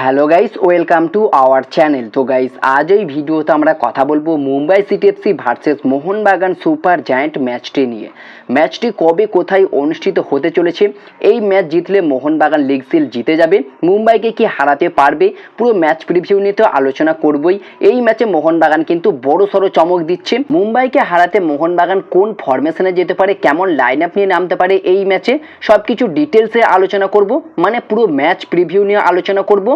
Hello guys welcome to our channel তো guys আজ এই ভিডিওতে আমরা কথা বলব Mumbai City FC versus Mohun Bagan Super Giant ম্যাচটি নিয়ে। ম্যাচটি কবে কোথায় অনুষ্ঠিত হতে চলেছে? এই ম্যাচ জিতলে মোহনবাগান লিগ সিল জিতে যাবে। মুম্বাইকে কি হারাতে পারবে? পুরো ম্যাচ প্রিভিউ নিয়ে তো আলোচনা করবই। এই ম্যাচে মোহনবাগান কিন্তু বড় সড়ো চমক দিচ্ছে। মুম্বাইকে হারাতে মোহনবাগান কোন ফরমেশনে যেতে পারে? কেমন লাইন আপ নিয়ে নামতে পারে এই ম্যাচে? সব কিছু ডিটেলসে আলোচনা করব। মানে পুরো ম্যাচ প্রিভিউ নিয়ে আলোচনা করব।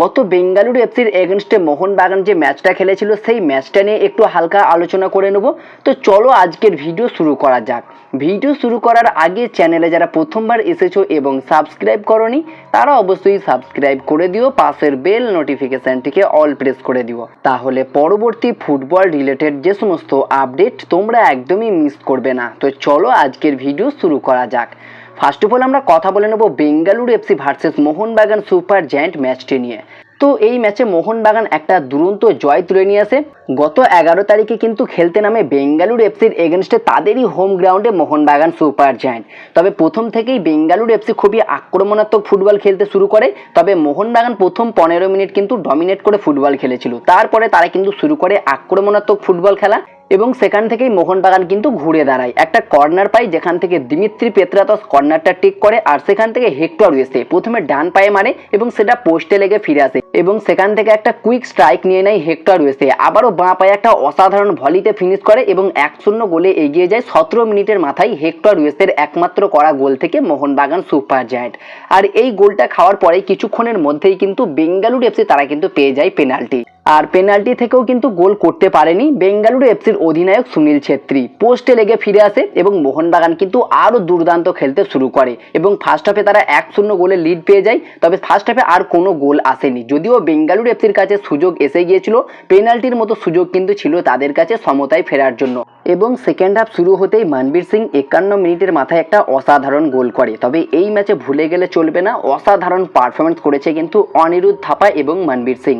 গত বেঙ্গালুরু এফসির এগেনস্টে মোহনবাগান যে ম্যাচটা খেলেছিল, সেই ম্যাচটা নিয়ে একটু হালকা আলোচনা করে নেব। তো চলো আজকের ভিডিও শুরু করা যাক। ভিডিও শুরু করার আগে চ্যানেলে যারা প্রথমবার এসেছ এবং সাবস্ক্রাইব করনি, তারা অবশ্যই সাবস্ক্রাইব করে দিও, পাশের বেল নোটিফিকেশানটিকে অল প্রেস করে দিও। তাহলে পরবর্তী ফুটবল রিলেটেড যে সমস্ত আপডেট তোমরা একদমই মিস করবে না। তো চলো আজকের ভিডিও শুরু করা যাক। ফার্স্ট অফ অল আমরা কথা বলে নেব Bengaluru FC versus Mohun Bagan Super Giant ম্যাচটি নিয়ে। তো এই ম্যাচে মোহনবাগান একটা দুরন্ত জয় তুলে নিয়ে আসে। গত এগারো তারিখে কিন্তু খেলতে নামে বেঙ্গালুরু এফসির এগেনস্টে তাদেরই হোম গ্রাউন্ডে মোহনবাগান সুপার জায়ান্ট তবে প্রথম থেকেই বেঙ্গালুরু এফসি খুবই আক্রমণাত্মক ফুটবল খেলতে শুরু করে। তবে মোহনবাগান প্রথম পনেরো মিনিট কিন্তু ডমিনেট করে ফুটবল খেলেছিল। তারপরে তারা কিন্তু শুরু করে আক্রমণাত্মক ফুটবল খেলা। এবং সেখান থেকেই মোহনবাগান কিন্তু ঘুরে দাঁড়ায়। একটা কর্নার পাই যেখান থেকে দিমিত্রি পেত্রাতস কর্নারটা টিক করে আর সেখান থেকে হেক্টর এসে প্রথমে ডান পায়ে মারে এবং সেটা পোস্টে লেগে ফিরে আসে এবং সেখান থেকে একটা কুইক স্ট্রাইক নিয়ে নেয় হেক্টর ওয়েসে আবারও বাঁ পায়ে একটা অসাধারণ ভলিতে ফিনিশ করে এবং এক শূন্য গোলে এগিয়ে যায় সতেরো মিনিটের মাথায় হেক্টর ওয়েসের একমাত্র করা গোল থেকে মোহনবাগান সুপার জায়ান্ট। আর এই গোলটা খাওয়ার পরে কিছুক্ষণের মধ্যেই কিন্তু বেঙ্গালুরু এফসি তারা কিন্তু পেয়ে যায় পেনাল্টি। আর পেনাল্টি থেকেও কিন্তু গোল করতে পারেনি বেঙ্গালুরু এফসির অধিনায়ক সুনীল ছেত্রী। পোস্টে লেগে ফিরে আসে এবং মোহনবাগান কিন্তু আরও দুর্দান্ত খেলতে শুরু করে এবং ফার্স্ট হাফে তারা এক শূন্য গোলে লিড পেয়ে যায়, তবে ফার্স্ট হাফে আর কোনো গোল আসেনি। যদিও বেঙ্গালুরু এফসির কাছে সুযোগ এসে গিয়েছিল পেনাল্টির মতো সুযোগ কিন্তু ছিল তাদের কাছে সমতায় ফেরার জন্য। এবং সেকেন্ড হাফ শুরু হতেই মানবীর সিং একান্ন মিনিটের মাথায় একটা অসাধারণ গোল করে। তবে এই ম্যাচে ভুলে গেলে চলবে না, অসাধারণ পারফরমেন্স করেছে কিন্তু অনিরুদ্ধ থাপা এবং মানবীর সিং।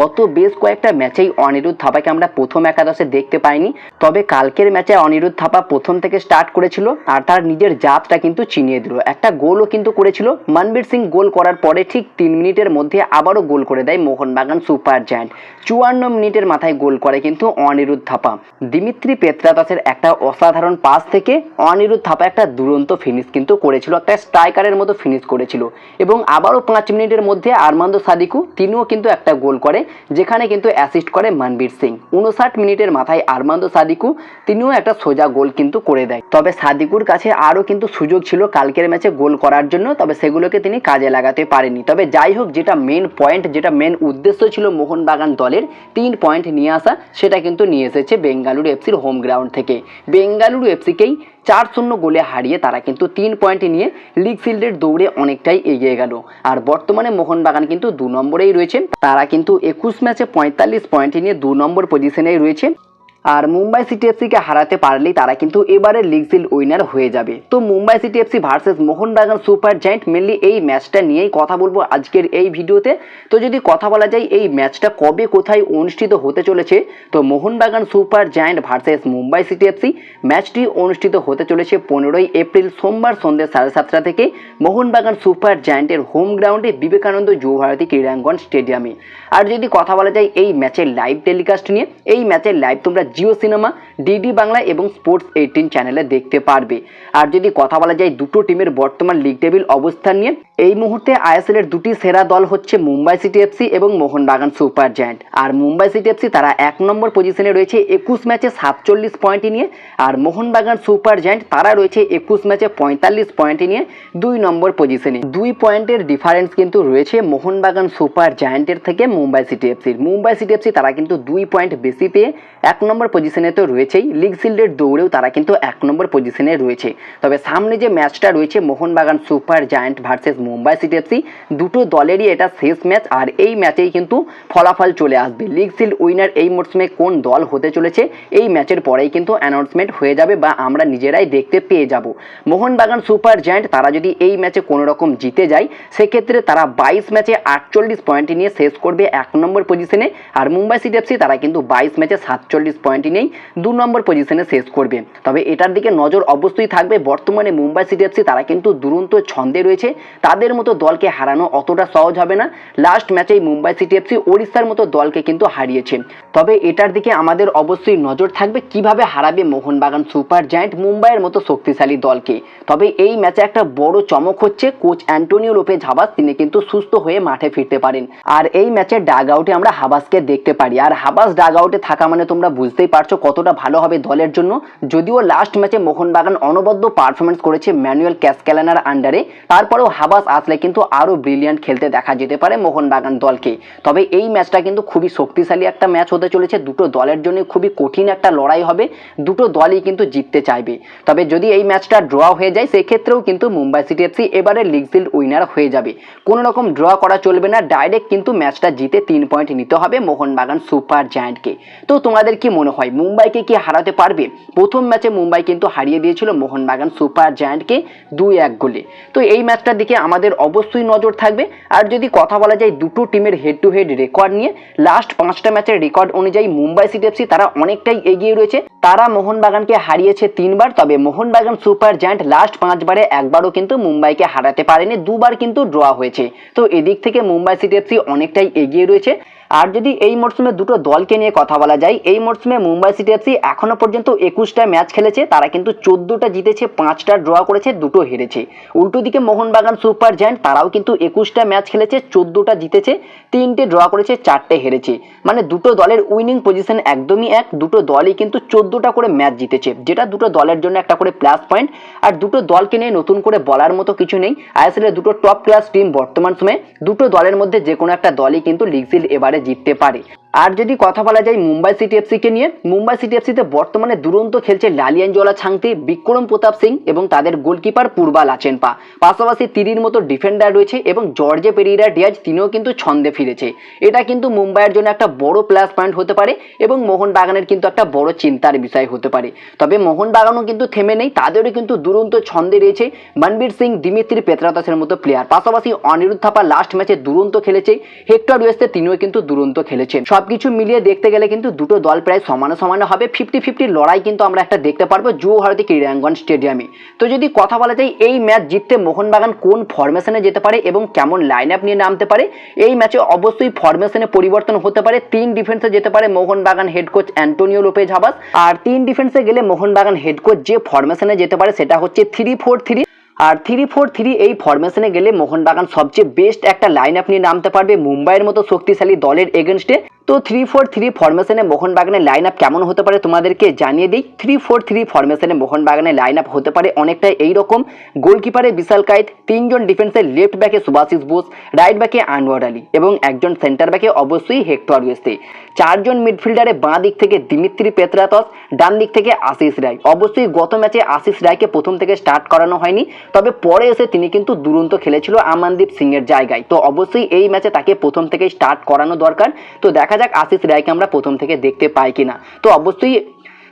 গত বেশ কয়েকটা ম্যাচেই অনিরুদ্ধ থাপাকে আমরা প্রথম একাদশে দেখতে পাইনি। তবে কালকের ম্যাচে অনিরুদ্ধ থাপা প্রথম থেকে স্টার্ট করেছিল আর তার নিজের জাতটা কিন্তু চিনিয়ে দিল। একটা গোলও কিন্তু করেছিল। মনবীর সিং গোল করার পরে ঠিক তিন মিনিটের মধ্যে আবারও গোল করে দেয় মোহনবাগান সুপার জায়ান্ট। চুয়ান্ন মিনিটের মাথায় গোল করে কিন্তু অনিরুদ্ধ থাপা। দিমিত্রি পেত্রাদাসের একটা অসাধারণ পাস থেকে অনিরুদ্ধ থাপা একটা দুরন্ত ফিনিশ কিন্তু করেছিল, একটা স্ট্রাইকারের মতো ফিনিশ করেছিল। এবং আবারও পাঁচ মিনিটের মধ্যে আরমান্দো সাদিকু তিনিও কিন্তু একটা গোল করে, যেখানে কিন্তু অ্যাসিস্ট করে মনবীর সিং। উনষাট মিনিটের মাথায় আরমান্দো সাদিকু, তিনিও একটা সোজা গোল কিন্তু করে দেয়। তবে সাদিকুর কাছে আরও কিন্তু সুযোগ ছিল কালকের ম্যাচে গোল করার জন্য, তবে সেগুলোকে তিনি কাজে লাগাতে পারেনি তবে যাই হোক, যেটা মেন পয়েন্ট যেটা মেন উদ্দেশ্য ছিল মোহনবাগান দলের, তিন পয়েন্ট নিয়ে আসা, সেটা কিন্তু নিয়ে এসেছে বেঙ্গালুরু এফসির হোম গ্রাউন্ড থেকে। বেঙ্গালুরু এফসিকেই চার শূন্য গোলে হারিয়ে তারা কিন্তু তিন পয়েন্ট নিয়ে লিগ ফিল্ডের দৌড়ে অনেকটাই এগিয়ে গেল। আর বর্তমানে মোহনবাগান কিন্তু দু নম্বরেই রয়েছে। তারা কিন্তু একুশ ম্যাচে পঁয়তাল্লিশ পয়েন্ট নিয়ে দু নম্বর পজিশনেই রয়েছে। আর মুম্বাই সিটি এফসিকে হারাতে পারলেই তারা কিন্তু এবারে লিগ সিল উইনার হয়ে যাবে। তো Mumbai City FC versus Mohun Bagan Super Giant mainly এই ম্যাচটা নিয়েই কথা বলব আজকের এই ভিডিওতে। তো যদি কথা বলা যায় এই ম্যাচটা কবে কোথায় অনুষ্ঠিত হতে চলেছে, তো Mohun Bagan Super Giant versus Mumbai City FC ম্যাচটি অনুষ্ঠিত হতে চলেছে পনেরোই এপ্রিল সোমবার সন্ধ্যে সাড়ে সাতটা থেকে মোহনবাগান সুপার জায়েন্টের হোম গ্রাউন্ডে বিবেকানন্দ যুবভারতী ক্রীড়াঙ্গন স্টেডিয়ামে আর যদি কথা বলা যায় এই ম্যাচের লাইভ টেলিকাস্ট নিয়ে, এই ম্যাচের লাইভ তোমরা जियो सिनेमा ডিডি বাংলা এবং স্পোর্টস এইটিন চ্যানেলে দেখতে পারবে। আর যদি কথা বলা যায় দুটো টিমের বর্তমান লিগ টেবিল অবস্থান নিয়ে, এই মুহূর্তে আইএসএল এর দুটি সেরা দল হচ্ছে মুম্বাই সিটি এফসি এবং মোহনবাগান সুপার জায়ান্ট আর মুম্বাই সিটি এফসি তারা এক নম্বর পজিশনে রয়েছে একুশ ম্যাচে সাতচল্লিশ পয়েন্ট নিয়ে, আর মোহনবাগান সুপার জায়ান্ট তারা রয়েছে একুশ ম্যাচে পঁয়তাল্লিশ পয়েন্ট নিয়ে দুই নম্বর পজিশনে দুই পয়েন্টের ডিফারেন্স কিন্তু রয়েছে মোহনবাগান সুপার জায়ান্টের থেকে মুম্বাই সিটি এফসির মুম্বাই সিটি এফসি তারা কিন্তু দুই পয়েন্ট বেশি পেয়ে এক নম্বর পজিশনে তো রয়েছেই লিগ সিল্ডের দৌড়েও তারা কিন্তু এক নম্বর পজিশনে রয়েছে। তবে সামনে যে ম্যাচটা রয়েছে, Mohun Bagan Super Giant versus Mumbai City FC দুটো দলেরই এটা শেষ ম্যাচ, আর এই ম্যাচেই কিন্তু ফলাফল চলে আসবে। লিগ সিল্ড উইনার এই মরশুমে কোন দল হতে চলেছে, এই ম্যাচের পরেই কিন্তু অ্যানাউন্সমেন্ট হয়ে যাবে বা আমরা নিজেরাই দেখতে পেয়ে যাব। মোহনবাগান সুপার জায়ান্ট, তারা যদি এই ম্যাচে কোনো রকম জিতে যায়, সেক্ষেত্রে তারা বাইশ ম্যাচে আটচল্লিশ পয়েন্ট নিয়ে শেষ করবে এক নম্বর পজিশনে আর মুম্বাই সিটি এফসি তারা কিন্তু বাইশ ম্যাচে সাতচল্লিশ পয়েন্টই নেই দু নম্বর পজিশনে শেষ করবে। তবে এটার দিকে নজর অবশ্যই থাকবে, বর্তমানে মুম্বাই সিটি এফসি তারা কিন্তু দুরন্ত ছন্দে রয়েছে। তাদের মতো দলকে হারানো অতটা সহজ হবে না। লাস্ট ম্যাচেই মুম্বাই সিটি এফসি ওড়িশার মতো দলকে কিন্তু হারিয়েছে। তবে এটার দিকে আমাদের অবশ্যই নজর থাকবে, কীভাবে হারাবে মোহনবাগান সুপার জায়ান্ট মুম্বাইয়ের মতো শক্তিশালী দলকে। তবে এই ম্যাচে একটা বড় চমক হচ্ছে কোচ অ্যান্টোনিও লোপেজ হাবাস তিনি কিন্তু সুস্থ হয়ে মাঠে ফিরতে পারেন। আর এই ম্যাচের ডাগ আউটে আমরা হাবাসকে দেখতে পারি। আর হাবাস ডাগ আউটে থাকা মানে তোমরা বুঝতেই পারছ কতটা ভালো হবে দলের জন্য। যদিও লাস্ট ম্যাচে মোহনবাগান অনবদ্য পারফরমেন্স করেছে ম্যানুয়েল ক্যাসক্যালানার আন্ডারে তারপরেও হাবাস আসলে কিন্তু আরও ব্রিলিয়ান্ট খেলতে দেখা যেতে পারে মোহনবাগান দলকে। তবে এই ম্যাচটা কিন্তু খুবই শক্তিশালী একটা ম্যাচ হতে চলেছে। দুটো দলের জন্য খুবই কঠিন একটা লড়াই হবে। দুটো দলই কিন্তু জিততে চাইবে। তবে যদি এই ম্যাচটা ড্র হয়ে যায়, সেক্ষেত্রেও কিন্তু মুম্বাই সিটি এফসি এবারে লিগ শিল্ড উইনার হয়ে যাবে। কোনো রকম ড্র করা চলবে না। ডাইরেক্ট কিন্তু ম্যাচটা জিতে তিন পয়েন্ট নিতে হবে মোহনবাগান সুপার জায়ান্টকে তো তোমাদের কি মনে হয়? মুম্বাইকে কি হারাতে পারবে। প্রথম ম্যাচে মুম্বাই কিন্তু হারিয়ে দিয়েছিল মোহনবাগান সুপার জায়ান্টকে দুই এক গোলে। তো এই ম্যাচটার দিকে আমাদের অবশ্যই নজর থাকবে। আর যদি কথা বলা যায় দুটো টিমের হেড টু হেড রেকর্ড নিয়ে লাস্ট পাঁচটা ম্যাচের রেকর্ড অনুযায়ী মুম্বাই সিটি এফসি তারা অনেকটাই এগিয়ে রয়েছে। তারা মোহনবাগানকে হারিয়েছে তিনবার, তবে মোহনবাগান সুপার জায়ান্ট লাস্ট পাঁচবারে একবারও কিন্তু মুম্বাইকে হারাতে পারেনি, দুবার কিন্তু ড্র হয়েছে। তো এদিক থেকে মুম্বাই সিটি এফসি অনেকটাই এগিয়ে রয়েছে। আর যদি এই মরশুমে দুটো দলকে নিয়ে কথা বলা যায়, এই মরশুমে মুম্বাই সিটি এফসি এখনও পর্যন্ত একুশটা ম্যাচ খেলেছে, তারা কিন্তু চোদ্দোটা জিতেছে, পাঁচটা ড্র করেছে, দুটো হেরেছে। উল্টো দিকে মোহনবাগান সুপার জায়ান্ট, তারাও কিন্তু একুশটা ম্যাচ খেলেছে, চোদ্দোটা জিতেছে, তিনটে ড্র করেছে, চারটে হেরেছে। মানে দুটো দলের উইনিং পজিশন একদমই এক, দুটো দলই কিন্তু চোদ্দোটা করে ম্যাচ জিতেছে, যেটা দুটো দলের জন্য একটা করে প্লাস পয়েন্ট। আর দুটো দলকে নিয়ে নতুন করে বলার মতো কিছু নেই আইএসএল দুটো টপ ক্লাস টিম বর্তমান সময়ে, দুটো দলের মধ্যে যে কোনো একটা দলই কিন্তু লিগ শিল্ড এবারে জিততে পারে। আর যদি কথা বলা যায় মুম্বাই সিটি এফসিকে নিয়ে, মুম্বাই সিটি এফসিতে বর্তমানে দুরন্ত খেলছে লালিয়ানজোলা ছাংতি, বিক্রম প্রতাপ সিং এবং তাদের গোলকিপার পূর্বা লাচেনপা পাশাপাশি তিরির মতো ডিফেন্ডার রয়েছে এবং জর্জে পেরিরা ডিয়াজ, তিনিও কিন্তু ছন্দে ফিরেছে। এটা কিন্তু মুম্বাইয়ের জন্য একটা বড় প্লাস পয়েন্ট হতে পারে এবং মোহনবাগানের কিন্তু একটা বড় চিন্তার বিষয় হতে পারে। তবে মোহনবাগানও কিন্তু থেমে নেই, তাদেরও কিন্তু দুরন্ত ছন্দে রয়েছে মনবীর সিং, দিমিত্রি পেত্রাতাসের মতো প্লেয়ার পাশাপাশি অনিরুদ্ধ থাপা লাস্ট ম্যাচে দুরন্ত খেলেছে, হেক্টর ওয়েস্টে তিনিও কিন্তু দুরন্ত খেলেছেন। সবকিছু মিলিয়ে দেখতে গেলে কিন্তু দুটো দল প্রায় সমানে সমানে হবে। ফিফটি ফিফটি লড়াই কিন্তু আমরা একটা দেখতে পারব ভারতী ক্রীড়াঙ্গন স্টেডিয়ামে। তো যদি কথা বলা যায়, এই ম্যাচ জিততে মোহনবাগান কোন ফরমেশনে যেতে পারে এবং কেমন লাইন আপ নিয়ে নামতে পারে? এই ম্যাচে অবশ্যই ফরমেশনে পরিবর্তন হতে পারে। তিন ডিফেন্সে যেতে পারে Mohun Bagan head coach Antonio Lopez Habas. আর তিন ডিফেন্সে গেলে মোহনবাগান হেড কোচ যে ফরমেশনে যেতে পারে সেটা হচ্ছে থ্রি ফোর থ্রি আর থ্রি ফোর থ্রি এই ফরমেশনে গেলে মোহনবাগান সবচেয়ে বেস্ট একটা লাইন আপ নিয়ে নামতে পারবে মুম্বাইয়ের মতো শক্তিশালী দলের এগেনস্টে তো থ্রি ফোর থ্রি ফরমেশনে মোহনবাগানের লাইন আপ কেমন হতে পারে তোমাদেরকে জানিয়ে দিই। থ্রি ফোর থ্রি ফরমেশনে মোহনবাগানের লাইন আপ হতে পারে অনেকটা এইরকম। গোলকিপারে বিশাল কায়েত, তিনজন ডিফেন্সে লেফট ব্যাকে সুভাশিস বোস রাইট ব্যাকে আনোয়ার আলী এবং একজন সেন্টার ব্যাকে অবশ্যই হেক্টর ওয়েস্তে চারজন মিডফিল্ডারে বাঁ দিক থেকে দিমিত্রি পেত্রাতস, ডান দিক থেকে আশিস রায়। অবশ্যই গত ম্যাচে আশিস রায়কে প্রথম থেকে স্টার্ট করানো হয়নি, তবে পরে এসে তিনি কিন্তু দুরন্ত খেলেছিল আমানদীপ সিং এর জায়গায়। তো অবশ্যই এই ম্যাচে তাকে প্রথম থেকে স্টার্ট করানো দরকার। তো দেখা যাক আশিস রায়কে আমরা প্রথম থেকে দেখতে পাই কিনা। তো অবশ্যই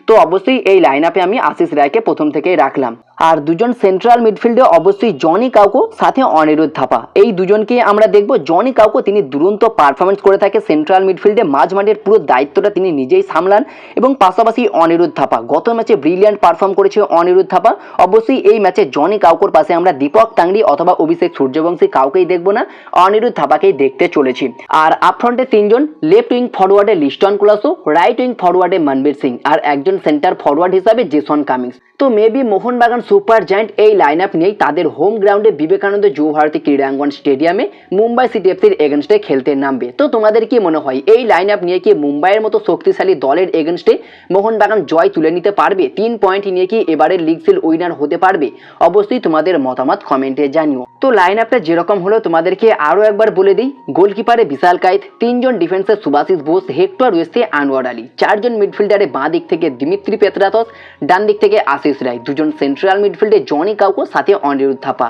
তো অবশ্যই এই লাইন আপে আমি আশিস রায়কে প্রথম থেকেই রাখলাম। আর দুজন সেন্ট্রাল মিডফিল্ডে অবশ্যই জনি কাউকো, সাথে অনিরুদ্ধ থাপা। এই দুজনকে আমরা দেখব। জনি কাউকো তিনি দুরন্ত পারফরমেন্স করে থাকে সেন্ট্রাল মিডফিল্ডে মাঝ মাঠের পুরো দায়িত্বটা তিনি নিজেই সামলান এবং পাশাপাশি অনিরুদ্ধ থাপা। গত ম্যাচে ব্রিলিয়ান্ট পারফর্ম করেছে অনিরুদ্ধ থাপা। অবশ্যই এই ম্যাচে জনি কাউকোর পাশে আমরা দীপক টাংরি অথবা অভিষেক সূর্যবংশী কাউকেই দেখব না। অনিরুদ্ধ থাপাকেই দেখতে চলেছি। আর আপফ্রন্টে তিনজন লেফট উইং ফরওয়ার্ডে লিস্টন কুলাসো রাইট উইং ফরওয়ার্ডে মনবীর সিং। আর একজন সেন্টার ফরওয়ার্ড হিসাবে জেসন কামিংস তো মেবি মোহনবাগান সুপার জায়ান্ট এই লাইন আপ নিয়েই তাদের হোম গ্রাউন্ডে বিবেকানন্দ যুব ভারতী ক্রীড়াঙ্গন স্টেডিয়ামে মুম্বাই সিটি এফসির এগেনস্টে খেলতে নামবে। তো তোমাদের কি মনে হয়, এই লাইন আপ নিয়ে কি মুম্বাইয়ের মতো শক্তিশালী দলের এগেনস্টে মোহনবাগান জয় তুলে নিতে পারবে? তিন পয়েন্ট নিয়ে কি এবারের লিগ সিল উইনার হতে পারবে? অবশ্যই তোমাদের মতামত কমেন্টে জানিও। তো লাইন আপটা যেরকম হলো, তোমাদেরকে আরও একবার বলে দিই। গোলকিপারে বিশাল কায়েত, তিনজন ডিফেন্সে সুভাশিস বোস, হেক্টর ওয়েস্টে আনোয়ার আলী। চারজন মিডফিল্ডারে বাঁ দিক থেকে দিমিত্রি পেত্রাতস ডান দিক থেকে আশিস রায় দুজন সেন্ট্রাল মিডফিল্ডে জনি কাউকো সাথে অনিরুদ্ধ থাপা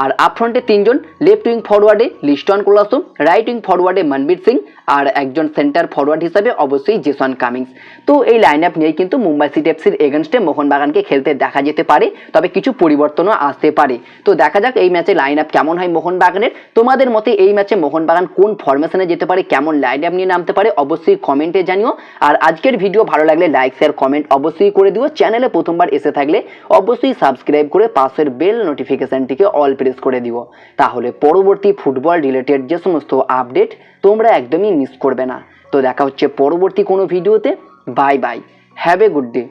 আর আপফ্রন্টে তিনজন লেফট উইং ফরওয়ার্ডে লিস্টন কোলাসো রাইট উইং ফরওয়ার্ডে মনবীর সিং আর একজন সেন্টার ফরওয়ার্ড হিসাবে অবশ্যই জেসন কামিংস। তো এই লাইন আপ নিয়েই কিন্তু মুম্বাই সিটি এফসির এগেনস্টে মোহনবাগানকে খেলতে দেখা যেতে পারে, তবে কিছু পরিবর্তনও আসতে পারে। তো দেখা যাক এই ম্যাচে লাইন আপ কেমন হয় মোহনবাগানের তোমাদের মতে এই ম্যাচে মোহনবাগান কোন ফরমেশনে যেতে পারে, কেমন লাইন আপ নিয়ে নামতে পারে অবশ্যই কমেন্টে জানিও। আর আজকের ভিডিও ভালো লাগলে লাইক শেয়ার কমেন্ট অবশ্যই করে দিও। চ্যানেলে প্রথমবার এসে থাকলে অবশ্যই সাবস্ক্রাইব করে পাশের বেল নোটিফিকেশনটিকে অল প্রেস করে দিও তাহলে পরবর্তী ফুটবল রিলেটেড যে সমস্ত আপডেট তোমরা একদমই মিস করবে না। তো দেখা হচ্ছে পরবর্তী কোনো ভিডিওতে bye bye have a good day